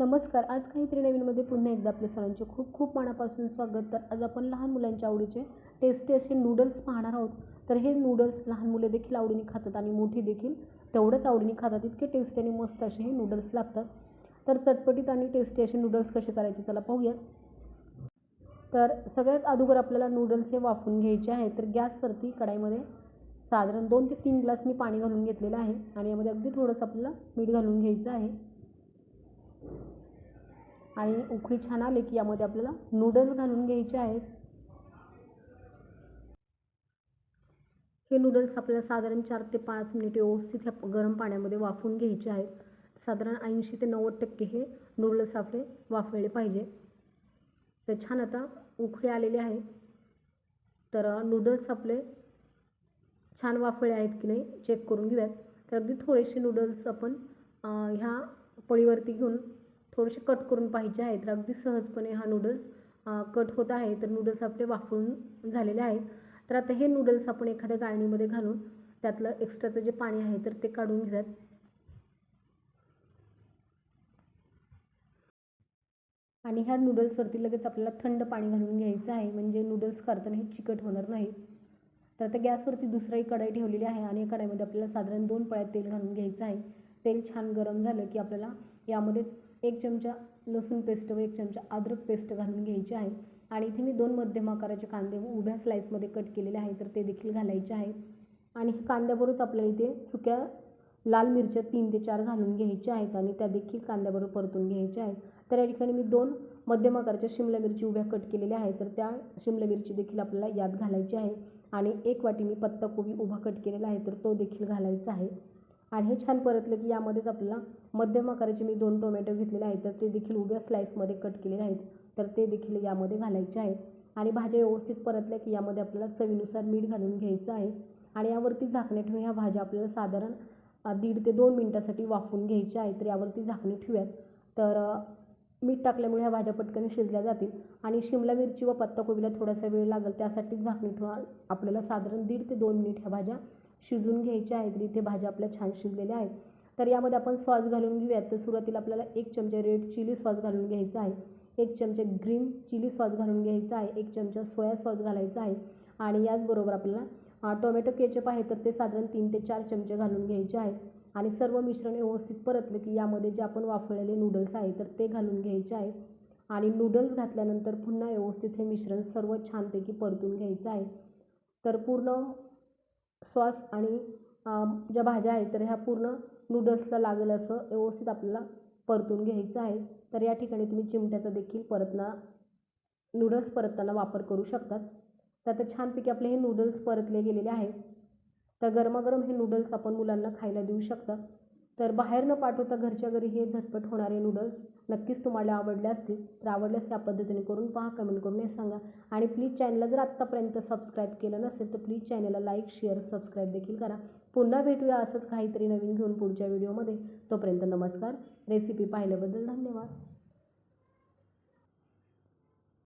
नमस्कार. आज काहीतरी नवीनमध्ये पुन्हा एकदा आपल्या सरांचे खूप खूप मनापासून स्वागत. तर आज आपण लहान मुलांच्या आवडीचे टेस्टी असे नूडल्स पाहणार आहोत. तर हे नूडल्स लहान मुले देखील आवडीने खातात आणि मोठी देखील तेवढंच आवडीने खातात. इतके टेस्टी आणि मस्त असे हे नूडल्स लागतात. तर चटपटीत आणि टेस्टी असे नूडल्स कसे करायचे चला पाहूयात. तर सगळ्यात अगोदर आपल्याला नूडल्स हे वाफून घ्यायचे आहे. तर गॅसवरती कढाईमध्ये साधारण दोन ते तीन ग्लास मी पाणी घालून घेतलेलं आहे. आणि यामध्ये अगदी थोडंसं आपल्याला मीठ घालून घ्यायचं आहे. आणि उकळी छान आले की यामध्ये आपल्याला नूडल्स घालून घ्यायचे आहेत. हे नूडल्स आपल्याला साधारण चार ते पाच मिनिटे व्यवस्थित ह्या गरम पाण्यामध्ये वाफवून घ्यायचे आहेत. साधारण ऐंशी ते नव्वद टक्के हे नूडल्स आपले वाफवले पाहिजे. तर छान आता उकळी आलेले आहे. तर नूडल्स आपले छान वाफळे आहेत की नाही चेक करून घेऊयात. तर अगदी थोडेसे नूडल्स आपण ह्या पळीवरती घेऊन थोडेसे कट करून पाहिजे आहेत. तर अगदी सहजपणे हा नूडल्स कट होत आहे. तर नूडल्स आपले वाफळून झालेले आहेत. तर आता हे नूडल्स आपण एखाद्या गाळणीमध्ये घालून त्यातलं एक्स्ट्राचं जे पाणी आहे तर ते काढून घेऊयात. आणि ह्या नूडल्सवरती लगेच आपल्याला थंड पाणी घालून घ्यायचं आहे. म्हणजे नूडल्स करताना हे चिकट होणार नाही. तर आता गॅसवरती दुसराही कढाई ठेवलेली आहे आणि या कढाईमध्ये आपल्याला साधारण दोन पळ्यात तेल घालून घ्यायचं आहे. तेल छान गरम झालं की आपल्याला यामध्येच एक चमचा लसूण पेस्ट व एक चमचा अद्रक पेस्ट घालून घ्यायची आहे. आणि इथे मी दोन मध्यम आकाराचे कांदे उभ्या स्लाईसमध्ये कट केलेले आहे तर ते देखील घालायचे आहे आणि कांद्याबरोबरच आपल्याला इथे सुक्या लाल मिरच्या तीन ते चार घालून घ्यायच्या आहेत आणि त्या देखील कांद्याबरोबर परतून घ्यायच्या आहेत. तर या ठिकाणी मी दोन मध्यम आकाराच्या शिमला मिरची उभ्या कट केलेल्या आहेत तर त्या शिमला मिरची देखील आपल्याला यात घालायची आहे. आणि एक वाटी मी पत्ताकोबी उभा कट केलेला आहे तर तो देखील घालायचा आहे. आणि हे छान परतलं की यामध्येच आपल्याला मध्यम आकाराचे मी दोन टोमॅटो घेतलेले आहेत तर ते देखील उभ्या स्लाईसमध्ये कट केलेले आहेत. तर ते देखील यामध्ये घालायचे आहेत. आणि भाज्या व्यवस्थित परतल्या की यामध्ये आपल्याला चवीनुसार मीठ घालून घ्यायचं आहे. आणि यावरती झाकणे ठेवून ह्या भाज्या आपल्याला साधारण दीड ते दोन मिनटासाठी वाफवून घ्यायच्या आहेत. तर यावरती झाकणे ठेवूयात. तर मीठ टाकल्यामुळे ह्या भाज्या पटकन शिजल्या जातील. आणि शिमला मिरची व पत्ताकोबीला थोडासा वेळ लागेल त्यासाठी झाकणी ठेवून आपल्याला साधारण दीड ते दोन मिनिट ह्या भाज्या शिजून घ्यायच्या आहेत तर इथे भाज्या आपल्या छान शिजलेल्या आहेत. तर यामध्ये आपण सॉस घालून घेऊयात. तर सुरुवातीला आपल्याला एक चमचा रेड चिली सॉस घालून घ्यायचा आहे. एक चमचा ग्रीन चिली सॉस घालून घ्यायचा आहे. एक चमचा सोया सॉस घालायचा आहे. आणि याचबरोबर आपल्याला टोमॅटो केचप आहे तर ते साधारण तीन ते चार चमचे घालून घ्यायचे आहे. आणि सर्व मिश्रण व्यवस्थित परतलं की यामध्ये जे आपण वाफळलेले नूडल्स आहे तर ते घालून घ्यायचे आहे. आणि नूडल्स घातल्यानंतर पुन्हा व्यवस्थित हे मिश्रण सर्व छानपैकी परतून घ्यायचं आहे. तर पूर्ण सॉस आणि ज्या भाज्या आहेत तर ह्या पूर्ण नूडल्सला लागेल असं व्यवस्थित आपल्याला परतून घ्यायचं आहे. तर या ठिकाणी तुम्ही चिमट्याचा देखील परतना नूडल्स परतताना वापर करू शकतात. तर आता छानपैकी आपले हे नूडल्स परतले गेलेले आहेत. तर गरमागरम हे नूडल्स आपण मुलांना खायला देऊ शकतात तर बाहेर न पाठवता घरच्या घरी हे झटपट होणारे नूडल्स नक्कीच तुम्हाला आवडले असतील. तर आवडल्यास त्या पद्धतीने करून पहा कमेंट करून हे सांगा. आणि प्लीज चॅनलला जर आत्तापर्यंत सबस्क्राईब केलं नसेल तर प्लीज चॅनलला लाईक शेअर सबस्क्राईब देखील करा. पुन्हा भेटूया असंच काहीतरी नवीन घेऊन पुढच्या व्हिडिओमध्ये तोपर्यंत नमस्कार. रेसिपी पाहिल्याबद्दल धन्यवाद.